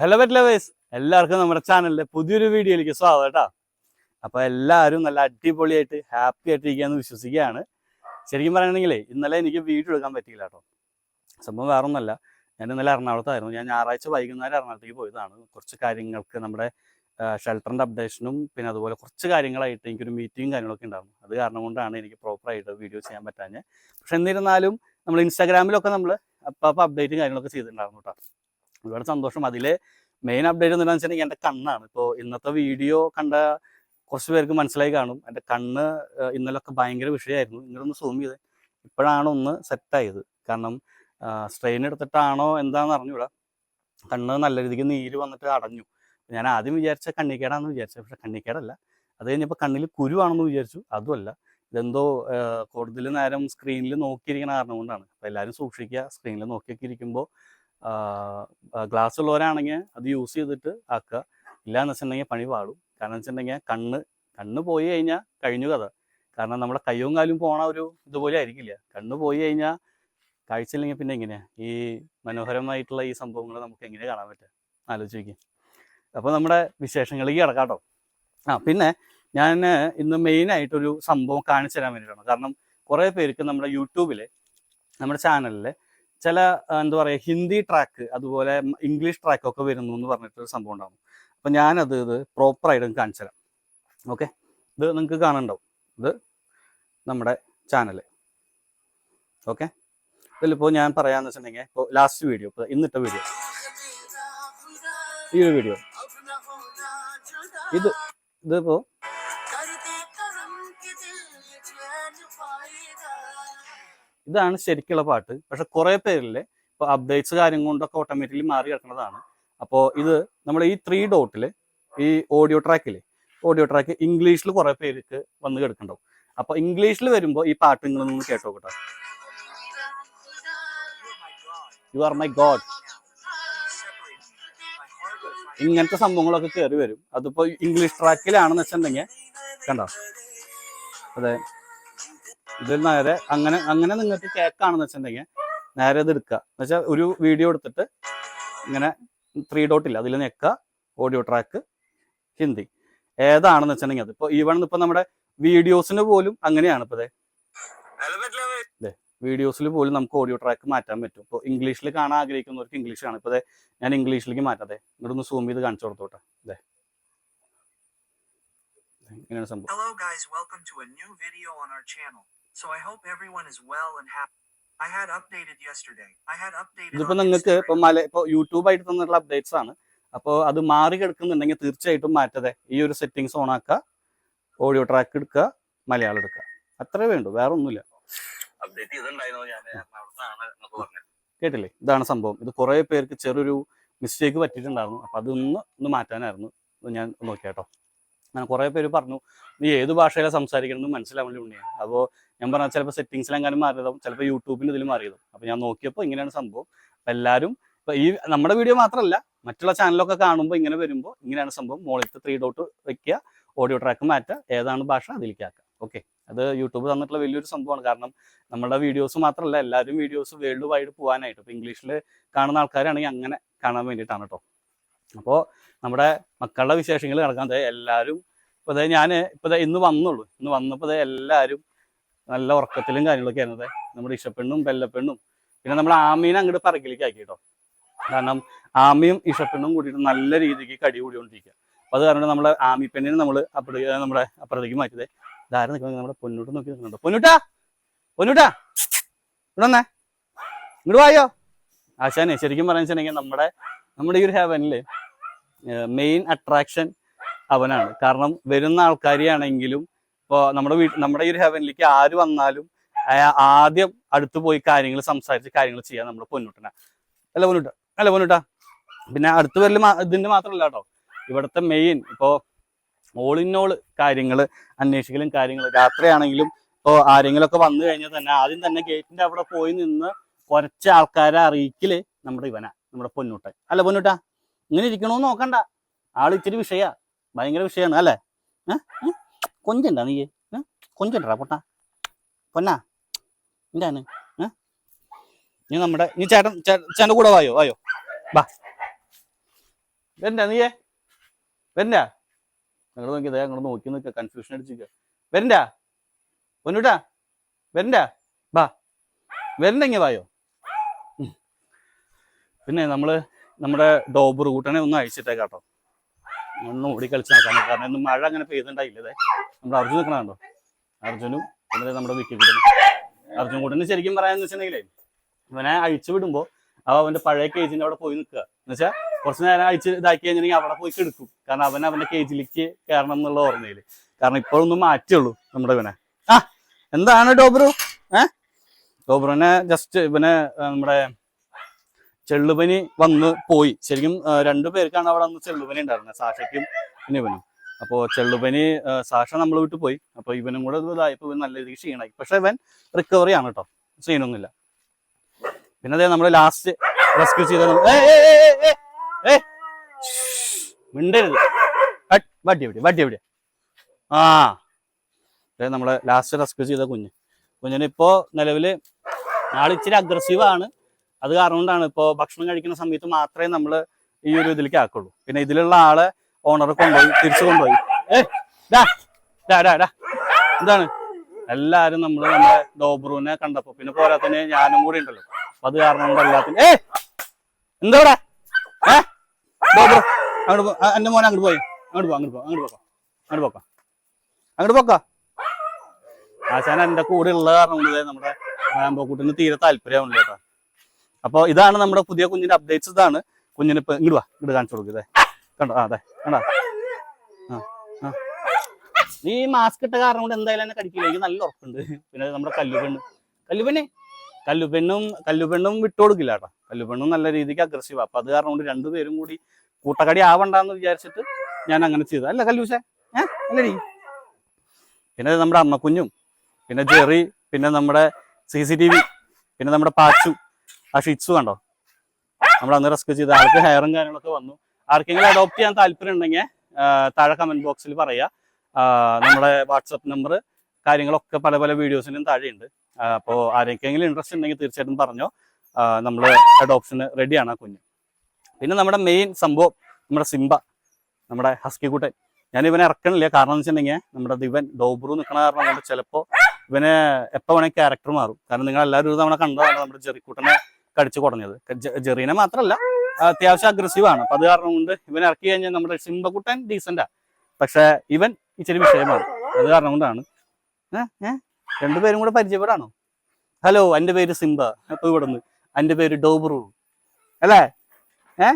Hello wet lovers എല്ലാവർക്കും നമ്മുടെ ചാനലിലെ പുതിയൊരു വീഡിയോയിലേക്ക് സ്വാഗതം കേട്ടോ. അപ്പോൾ എല്ലാവരും നല്ല അടിപൊളിയായിട്ട് ഹാപ്പി ആയിട്ട് ഇരിക്കുകയെന്ന് വിശ്വസിക്കുകയാണ്. ശരിക്കും പറയുകയാണെങ്കിൽ ഇന്നലെ എനിക്ക് വീഡിയോ എടുക്കാൻ പറ്റിയില്ല കേട്ടോ. സംഭവം വേറെ ഒന്നുമല്ല ഞാൻ ഇന്നലെ എറണാകുളത്തായിരുന്നു. ഞാൻ ഞായറാഴ്ച വൈകുന്നേരം എറണാകുളത്തേക്ക് പോയതാണ്. കുറച്ച് കാര്യങ്ങൾക്ക് നമ്മുടെ ഷെൽട്ടറിന്റെ അപ്ഡേഷനും പിന്നെ അതുപോലെ കുറച്ച് കാര്യങ്ങളായിട്ട് എനിക്കൊരു മീറ്റിംഗ് കാര്യങ്ങളൊക്കെ ഉണ്ടായിരുന്നു. അത് കാരണം കൊണ്ടാണ് എനിക്ക് പ്രോപ്പറായിട്ട് വീഡിയോ ചെയ്യാൻ പറ്റാഞ്ഞത്. പക്ഷെ എന്നിരുന്നാലും നമ്മൾ ഇൻസ്റ്റാഗ്രാമിലൊക്കെ നമ്മൾ അപ്പം അപ്പം അപ്ഡേറ്റും കാര്യങ്ങളൊക്കെ ചെയ്തിട്ടുണ്ടായിരുന്നു കേട്ടോ. ഒരുപാട് സന്തോഷം. അതിലെ മെയിൻ അപ്ഡേറ്റ് എന്താണെന്ന് വെച്ചിട്ടുണ്ടെങ്കിൽ എന്റെ കണ്ണാണ്. ഇപ്പോൾ ഇന്നത്തെ വീഡിയോ കണ്ട കുറച്ച് പേർക്ക് മനസ്സിലായി കാണും. എന്റെ കണ്ണ് ഇന്നലൊക്കെ ഭയങ്കര വിഷയമായിരുന്നു ഇങ്ങനൊന്ന് സൂം ചെയ്ത് ഇപ്പോഴാണ് ഒന്ന് സെറ്റായത് കാരണം സ്ട്രെയിൻ എടുത്തിട്ടാണോ എന്താണെന്ന് അറിഞ്ഞൂടാ. കണ്ണ് നല്ല രീതിക്ക് നീര് വന്നിട്ട് അടഞ്ഞു. ഞാൻ ആദ്യം വിചാരിച്ച കണ്ണിക്കേടാന്ന് വിചാരിച്ചത് പക്ഷെ കണ്ണിക്കേടല്ല അത് കഴിഞ്ഞപ്പോൾ കണ്ണിൽ കുരുവാണെന്ന് വിചാരിച്ചു. അതുമല്ല. ഇതെന്തോ കൂടുതൽ നേരം സ്ക്രീനിൽ നോക്കിയിരിക്കുന്ന കാരണം കൊണ്ടാണ്. അപ്പോൾ എല്ലാവരും സൂക്ഷിക്കുക. സ്ക്രീനിൽ നോക്കിയൊക്കെ ഇരിക്കുമ്പോൾ ഗ്ലാസ് ഉള്ളവരാണെങ്കിൽ അത് യൂസ് ചെയ്തിട്ട് ആക്കുക. ഇല്ലാന്ന് വെച്ചിട്ടുണ്ടെങ്കിൽ പണി പാടും. കാരണം വെച്ചിട്ടുണ്ടെങ്കിൽ കണ്ണ് കണ്ണ് പോയി കഴിഞ്ഞാൽ കഴിഞ്ഞു കഥ. കാരണം നമ്മുടെ കയ്യും കാലും പോണ ഒരു ഇതുപോലെ ആയിരിക്കില്ല. കണ്ണ് പോയി കഴിഞ്ഞാൽ കാഴ്ചയില്ലെങ്കിൽ പിന്നെ എങ്ങനെയാ? ഈ മനോഹരമായിട്ടുള്ള ഈ സംഭവങ്ങൾ നമുക്ക് എങ്ങനെ കാണാൻ പറ്റുക? ആലോചിക്കുക അപ്പോൾ നമ്മുടെ വിശേഷങ്ങളിലേക്ക് കിടക്കാം കേട്ടോ. ആ പിന്നെ ഞാൻ ഇന്ന് മെയിനായിട്ടൊരു സംഭവം കാണിച്ചു തരാൻ വേണ്ടിയിട്ടാണ്. കാരണം കുറേ പേർക്ക് നമ്മുടെ യൂട്യൂബിൽ നമ്മുടെ ചാനലിൽ ചില എന്താ പറയുക ഹിന്ദി ട്രാക്ക് അതുപോലെ ഇംഗ്ലീഷ് ട്രാക്ക് ഒക്കെ വരുന്നു എന്ന് പറഞ്ഞിട്ടൊരു സംഭവം ഉണ്ടാകും അപ്പം ഞാനത് ഇത് പ്രോപ്പറായിട്ട് കാണിച്ചു തരാം. ഓക്കെ ഇത് നിങ്ങൾക്ക് കാണുന്നുണ്ടാവും ഇത് നമ്മുടെ ചാനൽ ഓക്കെ ഇതിലിപ്പോൾ ഞാൻ പറയാന്ന് വെച്ചിട്ടുണ്ടെങ്കിൽ ഇപ്പോൾ ലാസ്റ്റ് വീഡിയോ ഇപ്പോൾ ഇന്നിട്ട വീഡിയോ ഈ ഒരു വീഡിയോ ഇത് ഇതിപ്പോൾ ഇതാണ് ശരിക്കുള്ള പാട്ട്. പക്ഷെ കുറെ പേരില്ലേ ഇപ്പൊ അപ്ഡേറ്റ്സ് കാര്യം കൊണ്ടൊക്കെ ഓട്ടോമാറ്റിക്കലി മാറി കിടക്കുന്നതാണ്. അപ്പോ ഇത് നമ്മൾ ഈ ത്രീ ഡോട്ടിൽ ഈ ഓഡിയോ ട്രാക്കിൽ ഓഡിയോ ട്രാക്ക് ഇംഗ്ലീഷിൽ കുറെ പേർക്ക് വന്ന് കിടക്കണ്ടാവും അപ്പൊ ഇംഗ്ലീഷിൽ വരുമ്പോൾ ഈ പാട്ട് നിങ്ങൾ നിന്ന് കേട്ടോ കേട്ടോ യു ആർ മൈ ഗോഡ് ഇങ്ങനത്തെ സംഭവങ്ങളൊക്കെ കയറി വരും. അതിപ്പോ ഇംഗ്ലീഷ് ട്രാക്കിലാണെന്ന് വെച്ചിട്ടുണ്ടെങ്കിൽ കണ്ടോ? അതെ. ഇതിൽ നേരെ അങ്ങനെ അങ്ങനെ നിങ്ങൾക്ക് കേക്കാണെന്ന് വെച്ചിട്ടുണ്ടെങ്കിൽ നേരെ ഇത് എടുക്കുക. എന്ന് വെച്ചാൽ ഒരു വീഡിയോ എടുത്തിട്ട് ഇങ്ങനെ ത്രീ ഡോട്ട് ഇല്ല അതിൽ ഞെക്കുക ഓഡിയോ ട്രാക്ക് ഹിന്ദി. ഏതാണെന്ന് വെച്ചിട്ടുണ്ടെങ്കിൽ അത്. ഇപ്പോൾ ഈവൺ ഇപ്പൊ നമ്മുടെ വീഡിയോസിന് പോലും അങ്ങനെയാണ് ഇപ്പൊ അതെ വീഡിയോസിൽ പോലും നമുക്ക് ഓഡിയോ ട്രാക്ക് മാറ്റാൻ പറ്റും. ഇപ്പോൾ ഇംഗ്ലീഷിൽ കാണാൻ ആഗ്രഹിക്കുന്നവർക്ക് ഇംഗ്ലീഷാണ് ഇപ്പോൾ ഞാൻ ഇംഗ്ലീഷിലേക്ക് മാറ്റാതെ ഇങ്ങോട്ടൊന്ന് സൂം ചെയ്ത് കാണിച്ചു കൊടുത്തോട്ടെ. അതെ ഇങ്ങനെയാണ് സംഭവം. Hello guys, welcome to a new video on our channel. So I hope everyone is well and happy. I had updated yesterday. I had updated ഇതിപ്പോ നിങ്ങൾക്ക് ഇപ്പൊ Instagram. മല ഇപ്പൊ യൂട്യൂബായിട്ട് തന്നിട്ടുള്ള അപ്ഡേറ്റ്സ് ആണ്. അപ്പോൾ അത് മാറി കിടക്കുന്നുണ്ടെങ്കിൽ തീർച്ചയായിട്ടും മാറ്റതെ ഈ ഒരു സെറ്റിങ്സ് ഓൺ ആക്കുക. ഓഡിയോ ട്രാക്ക് എടുക്കുക. മലയാളം എടുക്കുക. അത്രേ വേണ്ടു. വേറെ ഒന്നുമില്ല. കേട്ടില്ലേ? ഇതാണ് സംഭവം. ഇത് കുറേ പേർക്ക് ചെറിയൊരു മിസ്റ്റേക്ക് പറ്റിയിട്ടുണ്ടായിരുന്നു. അപ്പൊ അതൊന്ന് ഒന്ന് മാറ്റാനായിരുന്നു. ഞാൻ നോക്കിയാട്ടോ. അങ്ങനെ കുറേ പേര് പറഞ്ഞു നീ ഏത് ഭാഷയിലാണ് സംസാരിക്കണമെന്ന് മനസ്സിലാവാൻ ഉണ്ണിയാണ് അപ്പോൾ ഞാൻ പറഞ്ഞാൽ ചിലപ്പോൾ സെറ്റിങ്സിലെങ്ങാനും മാറിയതാവും ചിലപ്പോൾ യൂട്യൂബിൽ ഇതിൽ മാറിയതും അപ്പോൾ ഞാൻ നോക്കിയപ്പോൾ ഇങ്ങനെയാണ് സംഭവം. അപ്പോൾ എല്ലാവരും ഇപ്പോൾ ഈ നമ്മുടെ വീഡിയോ മാത്രമല്ല മറ്റുള്ള ചാനലൊക്കെ കാണുമ്പോൾ ഇങ്ങനെ വരുമ്പോൾ ഇങ്ങനെയാണ് സംഭവം. മോളിത്ത് ത്രീ ഡോട്ട് വെക്കുക ഓഡിയോ ട്രാക്ക് മാറ്റുക ഏതാണ് ഭാഷ അതിലേക്ക് ആക്കുക. ഓക്കെ. അത് യൂട്യൂബ് തന്നിട്ടുള്ള വലിയൊരു സംഭവമാണ്. കാരണം നമ്മുടെ വീഡിയോസ് മാത്രമല്ല എല്ലാവരും വീഡിയോസ് വേൾഡ് വൈഡ് പോകാനായിട്ട് ഇപ്പോൾ ഇംഗ്ലീഷിൽ കാണുന്ന ആൾക്കാരാണെങ്കിൽ അങ്ങനെ കാണാൻ വേണ്ടിയിട്ടാണ് കേട്ടോ അപ്പോൾ നമ്മുടെ മക്കളുടെ വിശേഷങ്ങൾ നടക്കാൻ എല്ലാവരും ഇപ്പോൾ ഞാൻ ഇപ്പോൾ ഇന്ന് വന്നുള്ളൂ. ഇന്ന് വന്നപ്പോൾ എല്ലാവരും നല്ല ഉറക്കത്തിലും കാര്യങ്ങളൊക്കെ ആയിരുന്നു. ദേ നമ്മുടെ ഇഷപ്പെണ്ണും ബെല്ലപ്പെണ്ണും. പിന്നെ നമ്മുടെ ആമീനെ അങ്ങോട്ട് പറക്കിലേക്ക് ആക്കി കേട്ടോ കാരണം ആമയും ഇഷപ്പെണ്ണും കൂടിയിട്ട് നല്ല രീതിക്ക് കടി കൂടിക്കൊണ്ടിരിക്കുക അപ്പോൾ അത് കാരണം നമ്മളെ ആമി പെണ്ണിനെ നമ്മൾ അപ്പുറത്തേക്ക് നമ്മുടെ അപ്പുറത്തേക്ക് മാറ്റിയത് ഇതാരും നിൽക്കുന്നത് നമ്മുടെ പൊന്നൂട്ട് നോക്കി നിൽക്കുന്നുണ്ട്? പൊന്നൂട്ടാ! പൊന്നൂട്ടാ! ഇവിടെ വന്നേ. ഇങ്ങോട്ട് വായോ? ആശാനെ ശരിക്കും പറയാൻ വെച്ചിട്ടുണ്ടെങ്കിൽ നമ്മുടെ നമ്മുടെ ഈ ഒരു ഹെവനിൽ മെയിൻ അട്രാക്ഷൻ അവനാണ്. കാരണം വരുന്ന ആൾക്കാരെയാണെങ്കിലും ഇപ്പോൾ നമ്മുടെ വീട്ടിൽ നമ്മുടെ ഈ ഒരു ഹെവനിലേക്ക് ആര് വന്നാലും ആദ്യം അടുത്ത് പോയി കാര്യങ്ങൾ സംസാരിച്ച് കാര്യങ്ങൾ ചെയ്യാൻ നമ്മുടെ പൊന്നുട്ടന. അല്ല പൊന്നുട്ട അല്ല പൊന്നുട്ട. പിന്നെ അടുത്ത് വരൽ ഇതിന്റെ മാത്രമല്ല കേട്ടോ. ഇവിടുത്തെ മെയിൻ ഇപ്പോൾ ഓൾ ഇൻ ഓൾ കാര്യങ്ങൾ അന്വേഷിക്കലും കാര്യങ്ങൾ രാത്രിയാണെങ്കിലും ഇപ്പോൾ ആരെങ്കിലും ഒക്കെ വന്നു കഴിഞ്ഞാൽ തന്നെ ആദ്യം തന്നെ ഗേറ്റിന്റെ അവിടെ പോയി നിന്ന് കുറച്ച് ആൾക്കാരെ അറിയിക്കൽ നമ്മുടെ ഇവനാ നമ്മുടെ പൊന്നൂട്ടൻ. അല്ല പൊന്നൂട്ട. ഇങ്ങനെ ഇരിക്കണമെന്ന് നോക്കണ്ട. ആൾ ഇത്തിരി വിഷയാ. ഭയങ്കര വിഷയമാണ് അല്ലേ? കൊഞ്ചണ്ടാ നീ? കൊഞ്ചണ്ടാ പൊട്ടാ? പൊന്നാ? എന്താണ് നീ നമ്മുടെ നീ ചേട്ടൻ ചേട്ടന്റെ കൂടെ വായോ? വായോ? വാ വരണ്ട നീയേ. വരണ്ട നോക്കി നോക്കിയതേ ഞങ്ങൾ നോക്കി നിൽക്കുക കൺഫ്യൂഷൻ അടിച്ചിരിക്കുക വരണ്ട പൊന്നുട്ടാ. വരണ്ട വാ വരണ്ടെങ്കിൽ വായോ? പിന്നെ നമ്മൾ നമ്മുടെ ഡോബർ കൂട്ടനെ ഒന്ന് കേട്ടോ. ഒന്ന് ഓടി കളിച്ച് നോക്കാൻ കാരണം ഇന്ന് മഴ അങ്ങനെ പെയ്തുണ്ടായില്ല നമ്മുടെ അർജുൻ നിൽക്കണോ അർജുനും പിന്നെ നമ്മുടെ വിക്കി കൂട്ടനും. അർജുൻ കൂട്ടന് ശരിക്കും പറയാന്ന് വെച്ചിട്ടുണ്ടെങ്കിലേ ഇവനെ അഴിച്ചു വിടുമ്പോ അവ അവന്റെ പഴയ കേജിന്റെ അവിടെ പോയി നിൽക്കുക. എന്ന് വെച്ചാൽ കുറച്ച് നേരം അഴിച്ച് ഇതാക്കി കഴിഞ്ഞിട്ടുണ്ടെങ്കിൽ അവിടെ പോയി കെടുക്കും. കാരണം അവൻ അവന്റെ കേജിലേക്ക് കയറണം എന്നുള്ള ഓർമ്മയിൽ. കാരണം ഇപ്പോഴൊന്നും മാറ്റുള്ളൂ നമ്മുടെ ഇവനെ. ആ എന്താണ് ഡോബ്രു ഏഹ് ഡോബ്രുവിനെ ജസ്റ്റ് ഇവനെ നമ്മുടെ ചെള്ളുപനി വന്ന് പോയി. ശരിക്കും രണ്ടു പേർക്കാണ് അവിടെ അന്ന് ചെള്ളുപനി ഉണ്ടായിരുന്നത് സാഷയ്ക്കും പിന്നെ ഇവനും. അപ്പോൾ ചെള്ളുപനി സാഷ നമ്മൾ വിട്ടു പോയി. അപ്പോൾ ഇവനും കൂടെ ഇത് ഇതായപ്പോൾ ഇവൻ നല്ല രീതിക്ക് ക്ഷീണായി. പക്ഷെ ഇവൻ റിക്കവറി ആണ് കേട്ടോ ക്ഷീണൊന്നുമില്ല പിന്നെ അതേ നമ്മൾ ലാസ്റ്റ് റെസ്ക്യൂ ചെയ്ത മിണ്ടരുത്. വട്ടി വടി എവിടെ വട്ടി എവിടെ? ആ. ദേ നമ്മളെ ലാസ്റ്റ് റെസ്ക്യൂ ചെയ്ത കുഞ്ഞ്. കുഞ്ഞിന് ഇപ്പോ നിലവിൽ ആൾ ഇച്ചിരി അഗ്രസീവ് ആണ്. അത് കാരണം കൊണ്ടാണ് ഇപ്പോ ഭക്ഷണം കഴിക്കുന്ന സമയത്ത് മാത്രമേ നമ്മൾ ഈ ഒരു ഇതിലേക്ക് ആക്കുള്ളൂ. പിന്നെ ഇതിലുള്ള ആളെ ഓണർ കൊണ്ടുപോയി തിരിച്ചു കൊണ്ടുപോയി. എന്താണ്? എല്ലാരും നമ്മൾ നമ്മുടെ ഡോബ്രൂനെ കണ്ടപ്പോ പിന്നെ പോരാത്തിന് ഞാനും കൂടി ഉണ്ടല്ലോ. അപ്പൊ അത് കാരണം കൊണ്ട് എല്ലാത്തിനും ഏ എന്താ ഇവിടെ? ഏ? ഡോബ്രു അങ്ങോട്ട് പോ എന്റെ മോനെ അങ്ങോട്ട് പോയി. അങ്ങോട്ട് പോ അങ്ങോട്ട് പോ അങ്ങോട്ട് പോക്കോ. അങ്ങോട്ട് പോക്കോ. അങ്ങോട്ട് പോക്കോ. ആശാൻ എന്റെ കൂടെ ഉള്ള കാരണം നമ്മുടെ ആമ്പോക്കൂട്ടിന് തീരെ താല്പര്യമാവില്ല കേട്ടോ. അപ്പൊ ഇതാണ് നമ്മുടെ പുതിയ കുഞ്ഞിന്റെ അപ്ഡേറ്റ്സ് ഇതാണ് കുഞ്ഞിന് ഇപ്പൊ ഇങ്ങോട്ട് വാ ഇങ്ങോട്ട് കാണിച്ചു കൊടുക്കുക കണ്ടോ? അതെ കണ്ടോ? ആ നീ മാസ്ക് ഇട്ട കാരണം കൊണ്ട് എന്തായാലും എന്നെ കടിക്കില്ല. എനിക്ക് നല്ല ഉറപ്പുണ്ട്. പിന്നെ നമ്മുടെ കല്ലുപെണ്ണ്. കല്ലുപെണ്ണ്? കല്ലുപെണ്ണും കല്ലുപെണ്ണും വിട്ടുകൊടുക്കില്ല കേട്ടോ. കല്ലുപെണ്ണും നല്ല രീതിക്ക് അഗ്രസീവ് അപ്പൊ അത് കാരണം കൊണ്ട് രണ്ടുപേരും കൂടി കൂട്ടക്കടി ആവണ്ടെന്ന് വിചാരിച്ചിട്ട് ഞാൻ അങ്ങനെ ചെയ്തു അല്ല കല്ലൂസേ ഏഹ് അല്ലടി പിന്നെ നമ്മുടെ അമ്മക്കുഞ്ഞും പിന്നെ ജെറി പിന്നെ നമ്മുടെ സി പിന്നെ നമ്മുടെ പാച്ചു ആ ഷിറ്റ്സ് കണ്ടോ? നമ്മൾ അന്ന് ചെയ്ത ആൾക്ക് ഹെയറും കാര്യങ്ങളൊക്കെ വന്നു. ആർക്കെങ്കിലും അഡോപ്റ്റ് ചെയ്യാൻ താല്പര്യം ഉണ്ടെങ്കിൽ താഴെ കമന്റ് ബോക്സിൽ പറയുക നമ്മുടെ വാട്സപ്പ് നമ്പർ കാര്യങ്ങളൊക്കെ പല പല വീഡിയോസിനും താഴെയുണ്ട്. അപ്പോൾ ആരെങ്കിലും ഇൻട്രസ്റ്റ് ഉണ്ടെങ്കിൽ തീർച്ചയായിട്ടും പറഞ്ഞോ. നമ്മൾ അഡോപ്ഷന് റെഡിയാണ് ആ കുഞ്ഞ്. പിന്നെ നമ്മുടെ മെയിൻ സംഭവം നമ്മുടെ സിംബ നമ്മുടെ ഹസ്കി കുട്ടൻ. ഞാൻ ഇവനെ ഇറക്കണില്ല. കാരണം എന്ന് വെച്ചിട്ടുണ്ടെങ്കിൽ നമ്മുടെ ദിവൻ ഡോബ്രു നിൽക്കണ കാരണം കൊണ്ട് ചിലപ്പോൾ ഇവനെ എപ്പോൾ വേണമെങ്കിൽ ക്യാരക്ടർ മാറും. കാരണം നിങ്ങൾ എല്ലാവരും ഒരു തവണ കണ്ടതാണ് നമ്മുടെ ജെറിക്കുട്ടനെ കടിച്ചു കുടഞ്ഞത്. ജെറീന മാത്രമല്ല അത്യാവശ്യം അഗ്രസീവ് ആണ്. അത് കാരണം കൊണ്ട് ഇവൻ ഇറക്കി കഴിഞ്ഞാൽ നമ്മുടെ സിംബക്കുട്ടൻ ഡീസന്റാ പക്ഷെ ഇവൻ ഇച്ചിരി വിഷയമാണ്. അത് കാരണം കൊണ്ടാണ്. രണ്ടുപേരും കൂടെ പരിചയപ്പെടാണോ? ഹലോ എന്റെ പേര് സിംബ. അപ്പൊ ഇവിടെ നിന്ന് പേര് ഡോബ്രു. അല്ലേ? ഏ?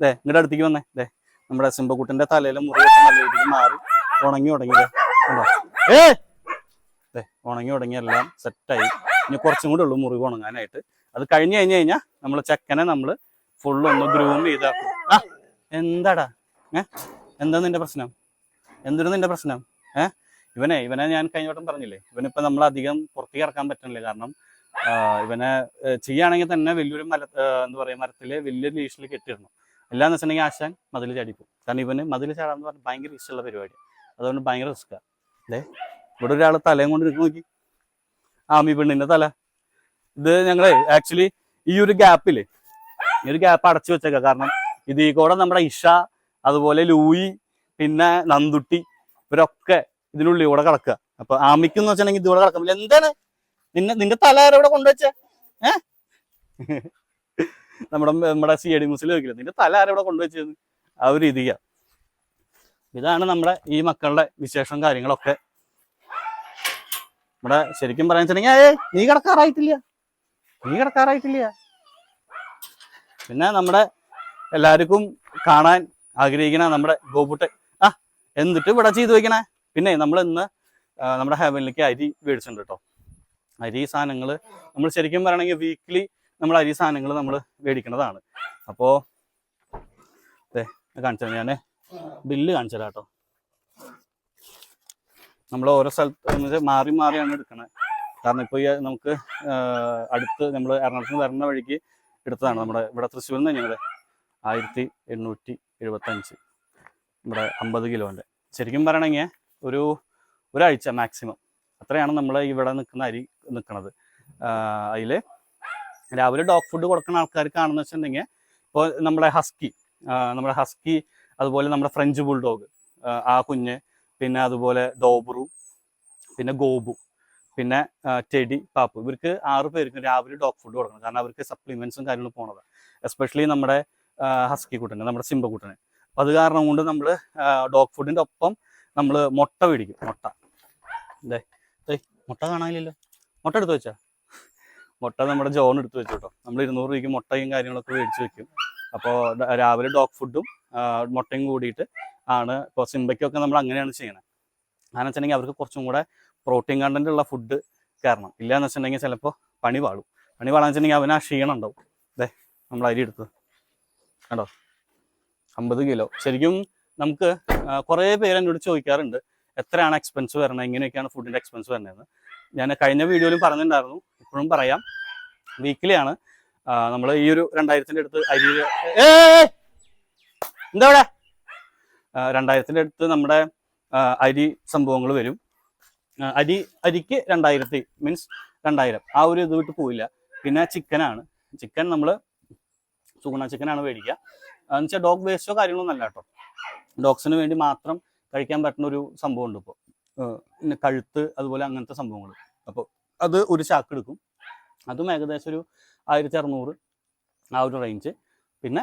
ദേ നിങ്ങളുടെ അടുത്തേക്ക് വന്നേ. ദേ നമ്മുടെ സിംബക്കുട്ടന്റെ തലയിലെ രീതിക്ക് മാറി. ഉണങ്ങി ഉടങ്ങിയ കണ്ടോ? ഏ? ദേ ഉണങ്ങി ഉടങ്ങി എല്ലാം സെറ്റായി ഇനി കുറച്ചും കൂടെ ഉള്ളൂ മുറിവ് ഉണങ്ങാനായിട്ട്. അത് കഴിഞ്ഞ് കഴിഞ്ഞ് കഴിഞ്ഞാൽ നമ്മൾ ചെക്കനെ നമ്മൾ ഫുള്ള് ഒന്ന് ഗ്രൂം ചെയ്താക്കും. ആ എന്താടാ? ഏ എന്താ നിന്റെ പ്രശ്നം? എന്തിനു നിന്റെ പ്രശ്നം? ഏ ഇവനെ ഇവനെ ഞാൻ കഴിഞ്ഞ വട്ടം പറഞ്ഞില്ലേ? ഇവനിപ്പോ നമ്മൾ അധികം പുറത്തേക്ക് ഇറക്കാൻ പറ്റണില്ല. കാരണം ഇവനെ ചെയ്യുകയാണെങ്കിൽ തന്നെ വലിയൊരു ഏ, എന്താ പറയുക മരത്തിൽ വലിയൊരു ലീഷിൽ കെട്ടിയിടണം. എല്ലാന്ന് വെച്ചിട്ടുണ്ടെങ്കിൽ ആശാൻ മതിൽ ചാടിപ്പോ കാരണം ഇവന് മതിൽ ചാടാന്ന് പറഞ്ഞാൽ ഭയങ്കര ഇഷ്ടമുള്ള പരിപാടി അതുകൊണ്ട് ഭയങ്കര റിസ്ക്കാണ് അല്ലേ ഇവിടെ ഒരാൾ തലയും കൊണ്ട് നോക്കി. ആമി പെണ്ണിന്റെ തല. ഇത് ഞങ്ങൾ ആക്ച്വലി ഈ ഒരു ഗ്യാപ്പിൽ ഈ ഒരു ഗ്യാപ്പ് അടച്ചു വെച്ചേക്കാം. കാരണം ഇത് ഈ കൂടെ നമ്മുടെ ഇഷ അതുപോലെ ലൂയി പിന്നെ നന്ദുട്ടി ഇവരൊക്കെ ഇതിനുള്ളിൽ കൂടെ കിടക്കുക. അപ്പൊ ആമിക്കെന്ന് വെച്ചിട്ടുണ്ടെങ്കിൽ ഇതിലൂടെ കിടക്കാൻ എന്താണ്? നിന്നെ നിന്റെ തല ആരാ ഇവിടെ കൊണ്ടുവച്ചേ നമ്മുടെ നമ്മുടെ സി എ ഡി മുസിൽ ചോദിക്കില്ല നിന്റെ തല ആരാ ഇവിടെ കൊണ്ടുവച്ചത് ആ ഒരു രീതിയാണ് ഇതാണ് നമ്മുടെ ഈ മക്കളുടെ വിശേഷം കാര്യങ്ങളൊക്കെ. നമ്മുടെ ശരിക്കും പറയാൻ വെച്ചിട്ടുണ്ടെങ്കിൽ ഏ നീ കിടക്കാറായിട്ടില്ല. നീ കിടക്കാറായിട്ടില്ല. പിന്നെ നമ്മുടെ എല്ലാവർക്കും കാണാൻ ആഗ്രഹിക്കണ നമ്മുടെ ഗോപുട്ട് ആ എന്നിട്ട് ഇവിടെ ചെയ്തു വെക്കണേ. പിന്നെ നമ്മൾ ഇന്ന് നമ്മുടെ ഹെവനിലേക്ക് അരി മേടിച്ചിട്ടുണ്ട് കേട്ടോ. അരി സാധനങ്ങൾ നമ്മൾ ശരിക്കും പറയണമെങ്കിൽ വീക്ക്ലി നമ്മൾ അരി സാധനങ്ങൾ നമ്മൾ മേടിക്കുന്നതാണ് അപ്പോൾ കാണിച്ചു ഞാൻ ബില്ല് കാണിച്ചു തരാം കേട്ടോ. നമ്മൾ ഓരോ സ്ഥലത്ത് മാറി മാറിയാണ് എടുക്കുന്നത് കാരണം ഇപ്പോൾ ഈ നമുക്ക് അടുത്ത് നമ്മൾ എറണാകുളത്ത് വരുന്ന വഴിക്ക് എടുത്തതാണ് നമ്മുടെ ഇവിടെ തൃശ്ശൂരിൽ നിന്ന് ഞങ്ങൾ ആയിരത്തി എണ്ണൂറ്റി എഴുപത്തഞ്ച്. നമ്മുടെ അമ്പത് കിലോന്റെ ശരിക്കും പറയണമെങ്കിൽ ഒരു ഒരാഴ്ച മാക്സിമം അത്രയാണ് നമ്മൾ ഇവിടെ നിൽക്കുന്ന അരി നിൽക്കുന്നത് അതിൽ രാവിലെ ഡോഗ് ഫുഡ് കൊടുക്കുന്ന ആൾക്കാർ കാണുന്ന വെച്ചിട്ടുണ്ടെങ്കിൽ ഇപ്പോൾ നമ്മുടെ ഹസ്കി നമ്മുടെ ഹസ്കി അതുപോലെ നമ്മുടെ ഫ്രഞ്ച് ബുൾഡോഗ് ആ കുഞ്ഞ് പിന്നെ അതുപോലെ ഡോബറു പിന്നെ ഗോബു പിന്നെ ടെഡി പാപ്പു. ഇവർക്ക് ആറ് പേർക്ക് രാവിലെ ഡോഗ് ഫുഡ് കൊടുക്കണം. കാരണം അവർക്ക് സപ്ലിമെന്റ്സും കാര്യങ്ങളും പോണത്. എസ്പെഷ്യലി നമ്മുടെ ഹസ്കി കൂട്ടന് നമ്മുടെ സിംബ കൂട്ടന്. അപ്പം അത് കാരണം കൊണ്ട് നമ്മൾ ഡോഗ് ഫുഡിന്റെ ഒപ്പം നമ്മൾ മുട്ട മേടിക്കും. മുട്ട. ഇതേ മുട്ട കാണാനില്ലല്ലോ. മുട്ട എടുത്തു വെച്ചാ. മുട്ട നമ്മുടെ ജോൺ എടുത്തു വെച്ചു കേട്ടോ. നമ്മൾ ഇരുന്നൂറ് രൂപയ്ക്ക് മുട്ടയും കാര്യങ്ങളൊക്കെ മേടിച്ച് വെക്കും. അപ്പോൾ രാവിലെ ഡോഗ് ഫുഡും മുട്ടയും കൂടിയിട്ട് ആണ്. ഇപ്പോൾ സിംബയ്ക്കൊക്കെ നമ്മൾ അങ്ങനെയാണ് ചെയ്യണത് കാരണം വെച്ചിട്ടുണ്ടെങ്കിൽ അവർക്ക് കുറച്ചും കൂടെ പ്രോട്ടീൻ കണ്ടന്റ് ഉള്ള ഫുഡ് കയറണം ഇല്ലയെന്ന് വെച്ചിട്ടുണ്ടെങ്കിൽ ചിലപ്പോൾ പണി വാളും പണി പാടാന്ന് വെച്ചിട്ടുണ്ടെങ്കിൽ അവന് ആ ക്ഷീണം ഉണ്ടാവും. അതെ നമ്മൾ അരി എടുത്തത്. കണ്ടോ? അമ്പത് കിലോ. ശരിക്കും നമുക്ക് കുറേ പേര് എന്നോട് ചോദിക്കാറുണ്ട് എത്രയാണ് എക്സ്പെൻസ് വരണത് എങ്ങനെയൊക്കെയാണ് ഫുഡിന്റെ എക്സ്പെൻസ് വരുന്നതെന്ന് ഞാൻ കഴിഞ്ഞ വീഡിയോയിലും പറഞ്ഞിട്ടുണ്ടായിരുന്നു. ഇപ്പോഴും പറയാം. വീക്കിലിയാണ് നമ്മൾ ഈ ഒരു രണ്ടായിരത്തിന്റെ അടുത്ത് അരി! എന്താ ഇവിടെ രണ്ടായിരത്തിന്റെ അടുത്ത് നമ്മുടെ അരി സംഭവങ്ങൾ വരും. അരി അരിക്ക് രണ്ടായിരത്തി മീൻസ് രണ്ടായിരം. ആ ഒരു ഇത് വിട്ട് പോയില്ല പിന്നെ ചിക്കനാണ് ചിക്കൻ നമ്മൾ സുഗുണ ചിക്കനാണ് മേടിക്കുക. എന്ന് വെച്ചാൽ ഡോഗ് വേസ്റ്റോ കാര്യങ്ങളൊന്നും അല്ല കേട്ടോ. ഡോഗ്സിന് വേണ്ടി മാത്രം കഴിക്കാൻ പറ്റുന്ന ഒരു സംഭവം ഉണ്ട് ഇപ്പോൾ പിന്നെ കഴുത്ത് അതുപോലെ അങ്ങനത്തെ സംഭവങ്ങൾ. അപ്പോൾ അത് ഒരു ചാക്ക് എടുക്കും. അതും ഏകദേശം ഒരു ആയിരത്തി അറുന്നൂറ് ആ ഒരു റേഞ്ച് പിന്നെ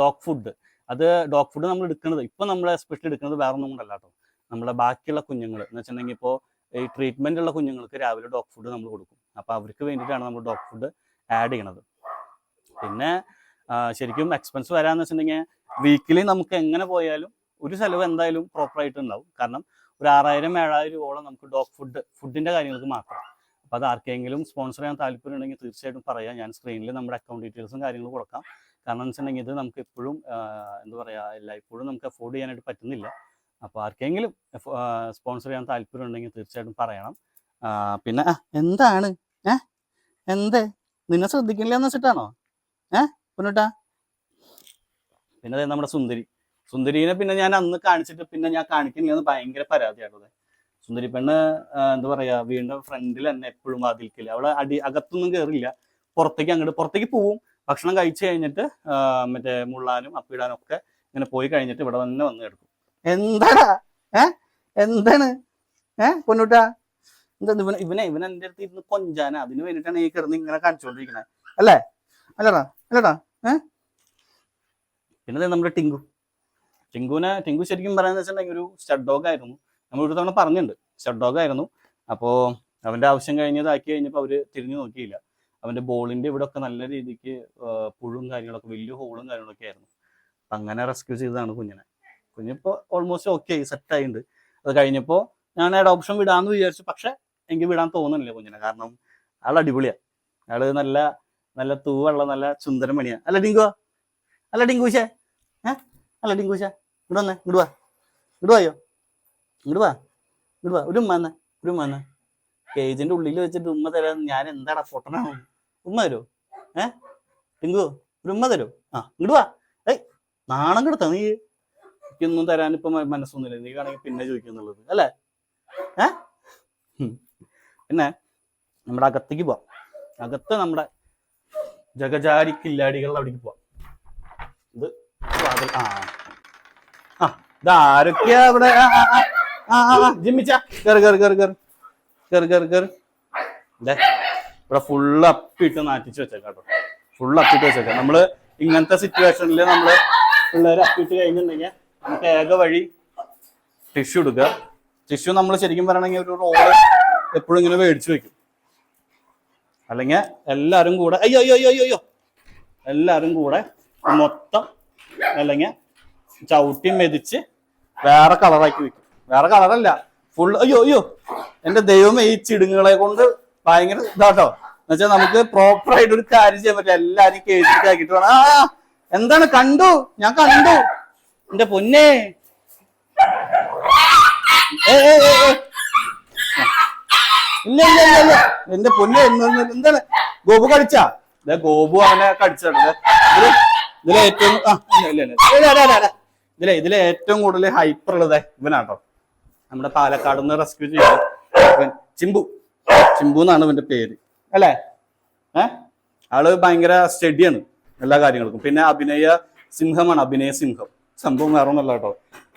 ഡോഗ് ഫുഡ് അത് ഡോഗ് ഫുഡ് നമ്മൾ എടുക്കുന്നത്. ഇപ്പം നമ്മൾ സ്പെഷ്യൽ എടുക്കുന്നത് വേറെ ഒന്നും കൊണ്ടല്ല കേട്ടോ നമ്മുടെ ബാക്കിയുള്ള കുഞ്ഞുങ്ങൾ എന്ന് വെച്ചിട്ടുണ്ടെങ്കിൽ ഇപ്പോൾ ഈ ട്രീറ്റ്മെന്റ് ഉള്ള കുഞ്ഞുങ്ങൾക്ക് രാവിലെ ഡോഗ് ഫുഡ് നമ്മൾ കൊടുക്കും. അപ്പോൾ അവർക്ക് വേണ്ടിയിട്ടാണ് നമ്മൾ ഡോഗ് ഫുഡ് ആഡ് ചെയ്യണത്. പിന്നെ ശരിക്കും എക്സ്പെൻസ് വരാന്ന് വെച്ചിട്ടുണ്ടെങ്കിൽ വീക്കിലി നമുക്ക് എങ്ങനെ പോയാലും ഒരു ചിലവ് എന്തായാലും പ്രോപ്പർ ആയിട്ട് ഉണ്ടാവും. കാരണം ഒരു ആറായിരം ഏഴായിരം രൂപയോളം നമുക്ക് ഡോഗ് ഫുഡ് ഫുഡിന്റെ കാര്യങ്ങൾക്ക് മാത്രം. അപ്പോൾ അത് ആർക്കെങ്കിലും സ്പോൺസർ ചെയ്യാൻ താല്പര്യം ഉണ്ടെങ്കിൽ തീർച്ചയായിട്ടും പറയാം. ഞാൻ സ്ക്രീനിൽ നമ്മുടെ അക്കൗണ്ട് ഡീറ്റെയിൽസും കാര്യങ്ങളും കൊടുക്കാം. കാരണം എന്ന് വെച്ചിട്ടുണ്ടെങ്കിൽ ഇത് നമുക്ക് എപ്പോഴും എന്താ പറയുക എല്ലായ്പ്പോഴും നമുക്ക് അഫോർഡ് ചെയ്യാനായിട്ട് പറ്റുന്നില്ല. അപ്പോൾ ആർക്കെങ്കിലും സ്പോൺസർ ചെയ്യാൻ താല്പര്യം ഉണ്ടെങ്കിൽ തീർച്ചയായിട്ടും പറയണം. പിന്നെ എന്താണ്? ഏ? എന്തേ? നിന്നെ ശ്രദ്ധിക്കില്ല എന്ന് വെച്ചിട്ടാണോ? ഏ? പൊന്നുട്ടാ. പിന്നെ അതെ നമ്മുടെ സുന്ദരി. സുന്ദരീനെ പിന്നെ ഞാൻ അന്ന് കാണിച്ചിട്ട് പിന്നെ ഞാൻ കാണിക്കുന്നില്ല എന്ന് ഭയങ്കര പരാതിയാണത്. സുന്ദരി പെണ്ണ് എന്താ പറയാ വീണ്ടും ഫ്രണ്ടിൽ തന്നെ എപ്പോഴും വാതിൽക്കില്ല അവളെ അടി അകത്തൊന്നും കയറില്ല പുറത്തേക്ക് അങ്ങോട്ട് പുറത്തേക്ക് പോവും. ഭക്ഷണം കഴിച്ചു കഴിഞ്ഞിട്ട് മറ്റേ മുള്ളാനും അപ്പിടാനും ഒക്കെ ഇങ്ങനെ പോയി കഴിഞ്ഞിട്ട് ഇവിടെ തന്നെ വന്ന് കിടക്കും. എന്താടാ? ഏ? എന്താണ്? ഏ? പൊന്നുട്ടാ എന്താ ഇവൻ ഇവനെ ഇവൻ എന്റെ അടുത്ത് ഇരുന്ന് കൊഞ്ചാന? അതിന് വേണ്ടിയിട്ടാണ് ഈ കിടന്ന് ഇങ്ങനെ കാണിച്ചുകൊണ്ടിരിക്കണേ അല്ലേ? അല്ലടാ അല്ലടാ ഏ? പിന്നെ നമ്മുടെ ടിങ്കു? ടിങ്കുവിനെ ടിങ്കു ശരിക്കും പറയാന്ന് വെച്ചിട്ടുണ്ടെങ്കിൽ ഒരു സ്റ്റഡ് ഡോഗ് ആയിരുന്നു. നമ്മൾ ഒരു തവണ പറഞ്ഞിട്ടുണ്ട് സ്റ്റഡ് ഡോഗ് ആയിരുന്നു. അപ്പോ അവന്റെ ആവശ്യം കഴിഞ്ഞതാക്കി കഴിഞ്ഞപ്പോൾ അവർ തിരിഞ്ഞു നോക്കിയില്ല. അവന്റെ ബോളിന്റെ ഇവിടെ ഒക്കെ നല്ല രീതിക്ക് പുഴും കാര്യങ്ങളൊക്കെ വലിയ ഹോളും കാര്യങ്ങളൊക്കെ ആയിരുന്നു. അപ്പൊ അങ്ങനെ റെസ്ക്യൂ ചെയ്തതാണ് കുഞ്ഞിനെ. കുഞ്ഞിപ്പോ ഓൾമോസ്റ്റ് ഓക്കെ സെറ്റ് ആയിട്ടുണ്ട് അത് കഴിഞ്ഞപ്പോൾ ഞാൻ അഡോപ്ഷൻ വിടാന്ന് വിചാരിച്ചു. പക്ഷെ എനിക്ക് വിടാൻ തോന്നുന്നില്ല കുഞ്ഞിനെ. കാരണം അയാൾ അടിപൊളിയാ. ആൾ നല്ല നല്ല തൂവുള്ള നല്ല സുന്ദരം മണിയാ അല്ല ഡിങ്കുവാ അല്ല ടിങ്കൂശേ ഏ? അല്ല ഡിങ്കൂശ ഇങ്ങോട്ട് വന്നേ. ഇങ്ങോട്ട് വാ. ഇങ്ങോട്ട് വായോ? ഒരു ഉമ്മ എന്നാ ഒരു ഉമ്മ എന്നാ കേജിന്റെ ഉള്ളിൽ വെച്ചിട്ട് ഉമ്മ തരാൻ ഞാൻ എന്താടാ പൊട്ടനാണോ? ഉമ്മ തരോ ഏ? ടിങ്കു ഒരു ഉമ്മ തരോ ആ ഇങ്ങോട്ട് വാ. ഏയ് നാണം കിടത്ത നീ? എനിക്കൊന്നും തരാൻ ഇപ്പൊ മനസ്സൊന്നുമില്ല. നീ വേണമെങ്കിൽ പിന്നെ ചോദിക്കുന്നുള്ളത് അല്ലേ? ഏ. പിന്നെ നമ്മുടെ അകത്തേക്ക് പോവാം. അകത്ത് നമ്മുടെ ജഗജാരി കില്ലാടികളുടെ അവിടേക്ക് പോവാം. ഇത് വാതിൽ ആ. ആ ഇതാരൊക്കെയാ ഇവിടെ ആ, ആ, ജിമ്മിച്ച. കേറ് കേറ് കേറ്. കേറ് കേറ് കേറ്. ദേ, ഇവിടെ ഫുള്ള് അപ്പിട്ട് നാറ്റിച്ച് വെച്ചേക്കാം കേട്ടോ ഫുള്ള് അപ്പിട്ട് വെച്ചേക്കാം. നമ്മൾ ഇങ്ങനത്തെ സിറ്റുവേഷനിൽ നമ്മൾ പിള്ളേർ അപ്പിട്ട് കഴിഞ്ഞിട്ടുണ്ടെങ്കിൽ നമുക്ക് ഏക വഴി ടിഷ്യൂ എടുക്കുക. ടിഷ്യൂ നമ്മൾ ശരിക്കും പറയണമെങ്കിൽ ഒരു റോൾ എപ്പോഴും ഇങ്ങനെ മേടിച്ചു വെക്കും. അല്ലെങ്കിൽ എല്ലാരും കൂടെ അയ്യോ അയ്യോ അയ്യോ അയ്യോ എല്ലാരും കൂടെ മൊത്തം അല്ലെങ്കിൽ ചവിട്ടി മെതിച്ച് വേറെ കളറാക്കി വെക്കും. വേറെ കളറല്ല ഫുൾ അയ്യോ അയ്യോ. എന്റെ ദൈവമേ ഈ ചിടുങ്ങുകളെ കൊണ്ട് ഭയങ്കര ഇതാട്ടോ. എന്നുവെച്ചാൽ നമുക്ക് പ്രോപ്പർ ആയിട്ട് ഒരു കാര്യം ചെയ്യാൻ പറ്റില്ല. എല്ലാരും കേട്ടിട്ടാക്കിട്ട് വേണം. ആ എന്താണ് കണ്ടു? ഞാൻ കണ്ടു. എന്റെ പൊന്നേ. ഇല്ല ഇല്ല ഇല്ല ഇല്ല. എന്റെ പൊന്നെ എന്താണ്? ഗോപു കടിച്ചാ? ഗോപു അവനെ കടിച്ചിട്ടുണ്ട്. ഇതിൽ ഏറ്റവും ഇല്ല ഇല്ല. ഇതിലെ ഇതിലെ ഏറ്റവും കൂടുതൽ ഹൈപ്പർ ഉള്ളത് ഇവനാട്ടോ. നമ്മുടെ പാലക്കാട് നിന്ന് റെസ്ക്യൂ ചെയ്ത ചിമ്പു. ചിമ്പു എന്നാണ് ഇവന്റെ പേര്. അല്ലേ? ആൾ ഭയങ്കര സ്റ്റഡിയാണ് എല്ലാ കാര്യങ്ങൾക്കും. പിന്നെ അഭിനയ സിംഹമാണ് അഭിനയ സിംഹം. സംഭവം വേറെ ഒന്നല്ല കേട്ടോ.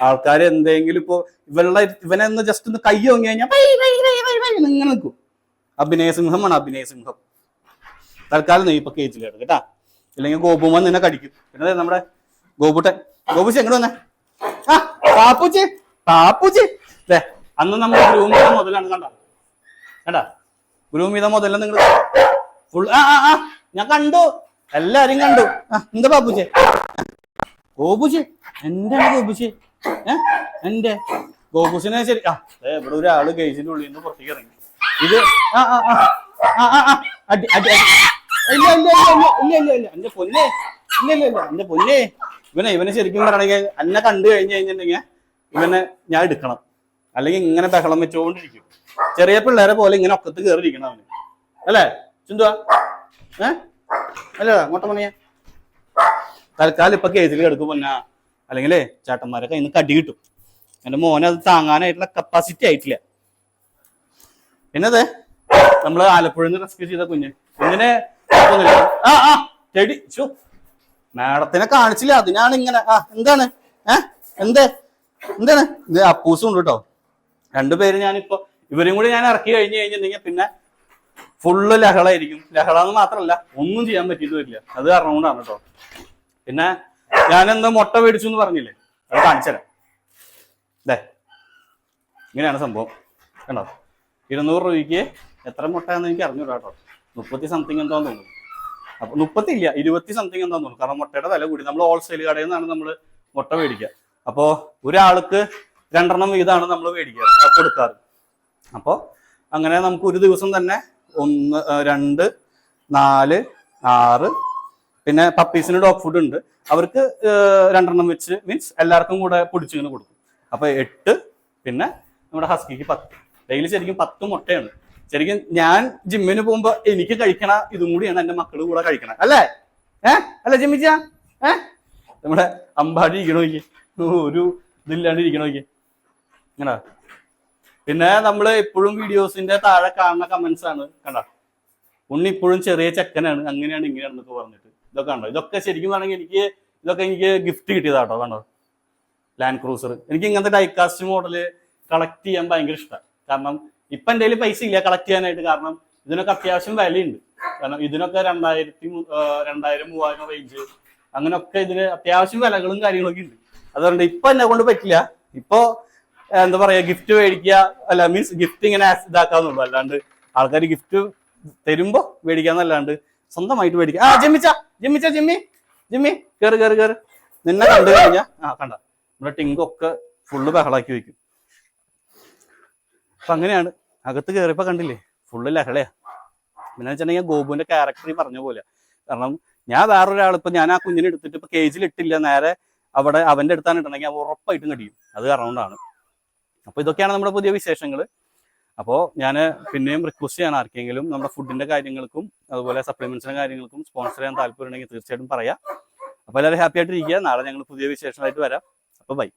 ആൾക്കാർ എന്തെങ്കിലും ഇപ്പൊ ഇവളുടെ ഇവനെ ഒന്ന് ജസ്റ്റ് ഒന്ന് കൈ ഓങ്ങി കഴിഞ്ഞാൽ ഇങ്ങനെ നിൽക്കും. അഭിനയ സിംഹമാണ് അഭിനയ സിംഹം. തൽക്കാലം നെയ്യ് ഇപ്പൊ കേച്ചിലാണ് കേട്ടാ. ഇല്ലെങ്കിൽ ഗോപുമൻ നിന്നെ കടിക്കും. പിന്നെ നമ്മുടെ ഗോപുട്ടൻ. ഗോപുച്ചി എങ്ങനെ വന്നേ? ആ പാപ്പുച്ചി പാപ്പുച്ചി അല്ലേ അന്ന് നമ്മൾ റൂമിൽ മുതലാണ് കണ്ട കണ്ടാ? ഗുരുമിതമോ അതെല്ലാം നിങ്ങൾ ഫുൾ ആ ആ ഞാൻ കണ്ടു. എല്ലാരും കണ്ടു. എന്താ ബാബുജെ? ഗോപുജി? എന്റെ ഗോപുജി. ഏ? എന്റെ. ഗോപുസിനെ ശരി ആ ഇവിടെ ഒരാൾ ഗൈസിന്റെ ഉള്ളിൽ നിന്ന് പുറത്തേക്ക് ഇറങ്ങി. ഇത് ആ ആ ആ അടി അടി എന്റെ പൊന്നേ. ഇല്ല ഇല്ല ഇല്ല. എന്റെ പൊന്നേ. ഇവനെ ഇവനെ ശരിക്കും പറയണെങ്കിൽ എന്നെ കണ്ടു കഴിഞ്ഞു കഴിഞ്ഞിട്ടുണ്ടെങ്കിൽ ഇവനെ ഞാൻ എടുക്കണം. അല്ലെങ്കിൽ ഇങ്ങനെ ബഹളം വെച്ചുകൊണ്ടിരിക്കും ചെറിയ പിള്ളേരെ പോലെ ഇങ്ങനെ ഒക്കത്ത് കയറിയിരിക്കണം അവന്. അല്ലേ? ചിന്തുവാ ഏ? അല്ലേ? മൊട്ടമണിയ തൽക്കാലം ഇപ്പൊ കേസിൽ കിടക്കും പൊന്നാ. അല്ലെങ്കിലേ ചേട്ടന്മാരെ കയ്യിൽ നിന്ന് കടി കിട്ടും. എന്റെ മോനെ അത് താങ്ങാനായിട്ടുള്ള കപ്പാസിറ്റി ആയിട്ടില്ല. പിന്നത് നമ്മൾ ആലപ്പുഴ നിന്ന് റെസ്ക്യൂ ചെയ്ത കുഞ്ഞ്. കുഞ്ഞിനെ. ആ ആ ചെടി മാഡത്തിനെ കാണിച്ചില്ല. അതിനാണ് ഇങ്ങനെ. ആ എന്താണ്? ഏ? എന്ത്? എന്താണ്? ഇത് അപ്പൂസും ഉണ്ട് കേട്ടോ രണ്ടുപേര് ഞാനിപ്പോ ഇവരും കൂടി ഞാൻ ഇറക്കി കഴിഞ്ഞു കഴിഞ്ഞിട്ടുണ്ടെങ്കിൽ പിന്നെ ഫുള്ള് ലഹളായിരിക്കും. ലഹള എന്ന് മാത്രമല്ല ഒന്നും ചെയ്യാൻ പറ്റിയത് വരില്ല അത് കാരണം കേട്ടോ പിന്നെ ഞാനെന്താ മുട്ട മേടിച്ചു എന്ന് പറഞ്ഞില്ലേ? അത് കാണിച്ചുതരാം ദേ ഇങ്ങനെയാണ് സംഭവം. കണ്ടോ? ഇരുന്നൂറ് രൂപയ്ക്ക് എത്ര മുട്ടയാണെന്ന് എനിക്ക് അറിഞ്ഞൂടാ കേട്ടോ മുപ്പത്തി സംതിങ് എന്താന്ന് തോന്നുന്നു. അപ്പൊ മുപ്പത്തി ഇല്ല ഇരുപത്തി സംതിങ് എന്താന്ന് തോന്നുന്നു. കാരണം മുട്ടയുടെ വില കൂടി. നമ്മൾ ഹോൾസെയിൽ കടയിൽ നിന്നാണ് നമ്മൾ മുട്ട മേടിക്കുക. അപ്പോൾ ഒരാൾക്ക് രണ്ടെണ്ണം വീതമാണ് നമ്മൾ മേടിക്കുക കൊടുക്കാറ്. അപ്പോൾ അങ്ങനെ നമുക്ക് ഒരു ദിവസം തന്നെ ഒന്ന് രണ്ട് നാല് ആറ് പിന്നെ പപ്പീസിന് ഡോഗ് ഫുഡ് ഉണ്ട്. അവർക്ക് രണ്ടെണ്ണം വെച്ച് മീൻസ് എല്ലാവർക്കും കൂടെ പൊടിച്ചിങ്ങനെ കൊടുക്കും. അപ്പോൾ എട്ട് പിന്നെ നമ്മുടെ ഹസ്കിക്ക് പത്ത്. ഡെയിലി ശരിക്കും പത്ത് മുട്ടയാണ്. ശരിക്കും ഞാൻ ജിമ്മിന് പോകുമ്പോ എനിക്ക് കഴിക്കണ ഇതും കൂടിയാണ് എന്റെ മക്കൾ കൂടെ കഴിക്കണം. അല്ലേ? ഏ? അല്ലേ ജിമ്മിച്ച? ഏ? നമ്മുടെ അമ്പാടി ഇരിക്കണോ ഒരു ഇതില്ലാണ്ട് ഇരിക്കണോ ഇങ്ങനെ. പിന്നെ നമ്മൾ എപ്പോഴും വീഡിയോസിന്റെ താഴെ കാണുന്ന കമന്റ്സ് ആണ് കണ്ടോ? ഉണ്ണി ഇപ്പോഴും ചെറിയ ചെക്കനാണ്. അങ്ങനെയാണ് ഇങ്ങനെയാണ് എന്നൊക്കെ പറഞ്ഞിട്ട്. ഇതൊക്കെ കണ്ടോ? ഇതൊക്കെ ശരിക്കും പറഞ്ഞെങ്കിൽ എനിക്ക് ഇതൊക്കെ എനിക്ക് ഗിഫ്റ്റ് കിട്ടിയതാട്ടോ കണ്ടോ? ലാൻഡ് ക്രൂസർ എനിക്ക് ഇങ്ങനത്തെ ഡൈകാസ്റ്റ് മോഡൽ കളക്ട് ചെയ്യാൻ ഭയങ്കര ഇഷ്ടമാണ് കാരണം ഇപ്പൊ എന്റെ കയ്യിൽ പൈസ ഇല്ല കളക്ട് ചെയ്യാനായിട്ട്. കാരണം ഇതിനൊക്കെ അത്യാവശ്യം വിലയുണ്ട്. കാരണം ഇതിനൊക്കെ രണ്ടായിരത്തി രണ്ടായിരം മൂവായിരം റേഞ്ച് അങ്ങനെയൊക്കെ ഇതിന് അത്യാവശ്യം വിലകളും കാര്യങ്ങളൊക്കെ ഉണ്ട്. അതുകൊണ്ട് ഇപ്പൊ എന്നെ കൊണ്ട് പറ്റില്ല. ഇപ്പൊ എന്താ പറയാ ഗിഫ്റ്റ് മേടിക്കുക അല്ല മീൻസ് ഗിഫ്റ്റ് ഇങ്ങനെ ഇതാക്കാന്നുള്ളൂ. അല്ലാണ്ട് ആൾക്കാർ ഗിഫ്റ്റ് തരുമ്പോ മേടിക്കാന്നല്ലാണ്ട് സ്വന്തമായിട്ട് മേടിക്കുക ആ ജമ്മിച്ച ജമ്മിച്ച ജിമ്മി ജിമ്മി കേറ് കേറ് കേറ്. നിന്നെ കണ്ടു കഴിഞ്ഞാ ആ കണ്ട. നമ്മുടെ ടിങ്കൊക്കെ ഫുള്ള് ബഹളാക്കി വെക്കും. അപ്പൊ അങ്ങനെയാണ്. അകത്ത് കയറിയപ്പോ കണ്ടില്ലേ? ഫുള്ള് ലഹളയാ. പിന്നെ വെച്ചിട്ടുണ്ടെങ്കിൽ ഗോപുവിന്റെ ക്യാരക്ടർ പറഞ്ഞ പോലെ കാരണം ഞാൻ വേറൊരാൾ ഇപ്പൊ ഞാൻ ആ കുഞ്ഞിനെ എടുത്തിട്ട് ഇപ്പൊ കേജിൽ ഇട്ടില്ല. നേരെ അവിടെ അവന്റെ അടുത്താണ് ഇട്ടുണ്ടെങ്കിൽ ഉറപ്പായിട്ടും കടിയും. അത് കാരണം കൊണ്ടാണ് അപ്പൊ ഇതൊക്കെയാണ് നമ്മുടെ പുതിയ വിശേഷങ്ങൾ അപ്പോൾ ഞാൻ പിന്നെയും റിക്വസ്റ്റ് ചെയ്യാൻ ആർക്കെങ്കിലും നമ്മുടെ ഫുഡിന്റെ കാര്യങ്ങൾക്കും അതുപോലെ സപ്ലിമെന്റ്സിന്റെ കാര്യങ്ങൾക്കും സ്പോൺസർ ചെയ്യാൻ താല്പര്യം ഉണ്ടെങ്കിൽ തീർച്ചയായിട്ടും പറയാം. അപ്പോൾ എല്ലാവരും ഹാപ്പി ആയിട്ടിരിക്കുക. നാളെ ഞങ്ങൾ പുതിയ വിശേഷമായിട്ട് വരാം. അപ്പോൾ ബൈ